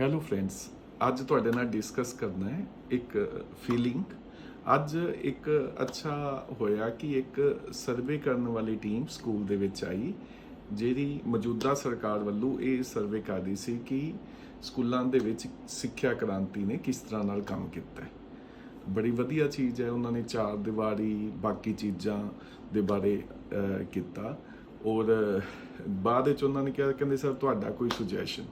Hello friends ਅੱਜ ਤੁਹਾਡੇ ਨਾਲ ਡਿਸਕਸ ਕਰਨਾ ਹੈ ਇੱਕ ਫੀਲਿੰਗ ਅੱਜ ਇੱਕ ਅੱਛਾ ਹੋਇਆ ਕਿ ਇੱਕ ਸਰਵੇ ਕਰਨ ਵਾਲੀ ਟੀਮ ਸਕੂਲ ਦੇ ਵਿੱਚ ਆਈ ਜਿਹੜੀ ਮੌਜੂਦਾ ਸਰਕਾਰ ਵੱਲੋਂ ਇਹ ਸਰਵੇ ਕਰ ਰਹੀ ਸੀ ਕਿ ਸਕੂਲਾਂ ਦੇ ਵਿੱਚ ਸਿੱਖਿਆ ਕ੍ਰਾਂਤੀ ਨੇ ਕਿਸ ਤਰ੍ਹਾਂ ਨਾਲ ਕੰਮ ਕੀਤਾ ਹੈ। ਬੜੀ ਵਧੀਆ ਚੀਜ਼ ਹੈ, ਉਹਨਾਂ ਨੇ ਚਾਰ ਦੀਵਾਰੀ, ਬਾਕੀ ਚੀਜ਼ਾਂ ਦੇ ਬਾਰੇ ਕੀਤਾ। ਔਰ, ਬਾਅਦ ਵਿੱਚ ਉਹਨਾਂ ਨੇ ਕਿਹਾ, ਕਹਿੰਦੇ, ਸਰ, ਤੁਹਾਡਾ ਕੋਈ ਸੁਜੈਸ਼ਨ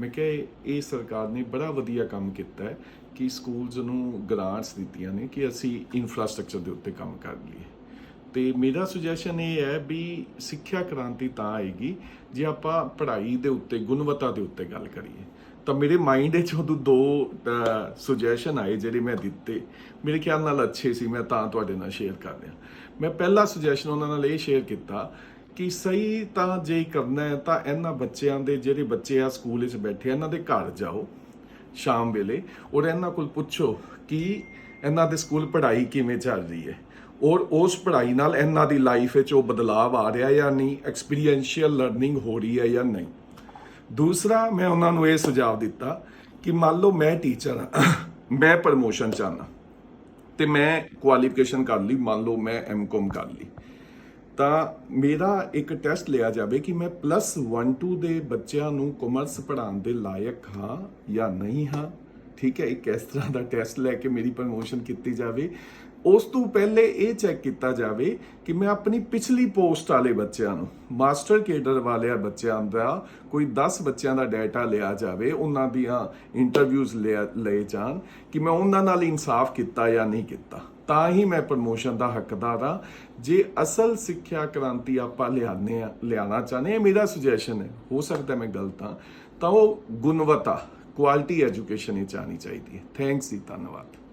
ਮੈਂ ਕਿਹਾ ਇਹ- ਸਰਕਾਰ ਨੇ ਬੜਾ ਵਧੀਆ ਕੰਮ ਕੀਤਾ ਹੈ ਕਿ ਸਕੂਲਸ ਨੂੰ ਗ੍ਰਾਂਟਸ ਦਿੱਤੀਆਂ ਨੇ ਕਿ ਅਸੀਂ ਇਨਫਰਾਸਟ੍ਰਕਚਰ ਦੇ ਉੱਤੇ ਕੰਮ ਕਰ ਲਈਏ। ਤੇ ਮੇਰਾ ਸੁਜੈਸ਼ਨ ਇਹ ਹੈ ਵੀ ਸਿੱਖਿਆ ਕ੍ਰਾਂਤੀ ਤਾਂ ਆਏਗੀ ਜੇ ਆਪਾਂ ਪੜ੍ਹਾਈ ਦੇ ਉੱਤੇ, ਗੁਣਵੱਤਾ ਦੇ ਉੱਤੇ ਗੱਲ ਕਰੀਏ। ਤਾਂ ਮੇਰੇ ਮਾਈਂਡ ਵਿੱਚ ਉਦੋਂ ਦੋ ਸੁਜੈਸ਼ਨ ਆਏ ਜਿਹੜੇ ਮੈਂ ਦਿੱਤੇ। ਮੇਰੇ ਖਿਆਲ ਨਾਲ ਅੱਛੇ ਸੀ, ਮੈਂ ਤਾਂ ਤੁਹਾਡੇ ਨਾਲ ਸ਼ੇਅਰ ਕਰ ਰਿਹਾ। ਮੈਂ ਪਹਿਲਾ ਸੁਜੈਸ਼ਨ ਉਹਨਾਂ ਨਾਲ ਇਹ ਸ਼ੇਅਰ ਕੀਤਾ ਕਿ ਸਹੀ ਤਾਂ ਜੇ ਕਰਨਾ ਹੈ, ਤਾਂ ਇਹਨਾਂ ਬੱਚਿਆਂ ਦੇ ਜਿਹੜੇ ਬੱਚੇ ਆ ਸਕੂਲ ਵਿੱਚ ਬੈਠੇ ਇਹਨਾਂ ਦੇ ਘਰ ਜਾਓ ਸ਼ਾਮ ਵੇਲੇ ਔਰ ਇਹਨਾਂ ਕੋਲ ਪੁੱਛੋ ਕਿ ਇਹਨਾਂ ਦੇ ਸਕੂਲ ਪੜ੍ਹਾਈ ਕਿਵੇਂ ਚੱਲ ਰਹੀ ਹੈ ਔਰ ਉਸ ਪੜ੍ਹਾਈ ਨਾਲ ਇਹਨਾਂ ਦੀ ਲਾਈਫ ਵਿੱਚ ਉਹ ਬਦਲਾਅ ਆ ਰਿਹਾ ਜਾਂ ਨਹੀਂ ਐਕਸਪੀਰੀਐਂਸ਼ੀਅਲ ਲਰਨਿੰਗ ਹੋ ਰਹੀ ਹੈ ਜਾਂ ਨਹੀਂ। ਦੂਸਰਾ, ਮੈਂ ਉਹਨਾਂ ਨੂੰ ਇਹ ਸੁਝਾਅ ਦਿੱਤਾ ਕਿ ਮੰਨ ਲਓ ਮੈਂ ਟੀਚਰ ਹਾਂ, ਮੈਂ ਪ੍ਰਮੋਸ਼ਨ ਚਾਹਨਾ ਤੇ ਮੈਂ ਕੁਆਲੀਫਿਕੇਸ਼ਨ ਕਰ ਲਈ, ਮੰਨ ਲਓ ਮੈਂ ਐਮਕਾਮ ਕਰ ਲਈ। ਤਾਂ ਮੇਰਾ ਇੱਕ ਟੈਸਟ ਲਿਆ ਜਾਵੇ ਕਿ ਮੈਂ ਪਲੱਸ 1 2 ਦੇ ਬੱਚਿਆਂ ਨੂੰ ਕਾਮਰਸ ਪੜ੍ਹਾਉਣ ਦੇ ਲਾਇਕ ਹਾਂ ਜਾਂ ਨਹੀਂ ਹਾਂ। ਠੀਕ ਹੈ, ਇੱਕ ਇਸ ਤਰ੍ਹਾਂ ਦਾ ਟੈਸਟ ਲੈ ਕੇ ਮੇਰੀ ਪ੍ਰਮੋਸ਼ਨ ਕੀਤੀ ਜਾਵੇ। ਉਸ ਤੋਂ ਪਹਿਲੇ ਇਹ ਚੈੱਕ ਕੀਤਾ ਜਾਵੇ ਕਿ ਮੈਂ ਆਪਣੀ ਪਿਛਲੀ ਪੋਸਟ ਵਾਲੇ ਬੱਚਿਆਂ ਨੂੰ ਮਾਸਟਰ ਕੇਡਰ ਵਾਲਿਆਂ ਬੱਚਿਆਂ ਦਾ ਕੋਈ 10 ਬੱਚਿਆਂ ਦਾ ਡਾਟਾ ਲਿਆ ਜਾਵੇ, ਉਹਨਾਂ ਦੀਆਂ ਇੰਟਰਵਿਊਜ਼ ਲਏ ਜਾਣ ਕਿ ਮੈਂ ਉਹਨਾਂ ਨਾਲ ਇਨਸਾਫ ਕੀਤਾ ਜਾਂ ਨਹੀਂ ਕੀਤਾ। ਤਾਂ ਹੀ ਮੈਂ ਪ੍ਰਮੋਸ਼ਨ ਦਾ ਹੱਕਦਾਰ ਹਾਂ। ਜੇ ਅਸਲ ਸਿੱਖਿਆ ਕ੍ਰਾਂਤੀ ਆਪਾਂ ਲਿਆਨੇ ਆ ਲਿਆਣਾ ਚਾਹਨੇ ਇਹ ਮੇਰਾ ਸੁਜੈਸ਼ਨ ਹੈ। ਹੋ ਸਕਦਾ ਮੈਂ ਗਲਤ ਹਾਂ, ਤਾਂ ਉਹ ਗੁਣਵੱਤਾ ਕੁਆਲਿਟੀ ਐਜੂਕੇਸ਼ਨ ਹੀ ਚਾਹਣੀ ਚਾਹੀਦੀ ਹੈ। ਥੈਂਕਸ ਜੀ, ਧੰਨਵਾਦ।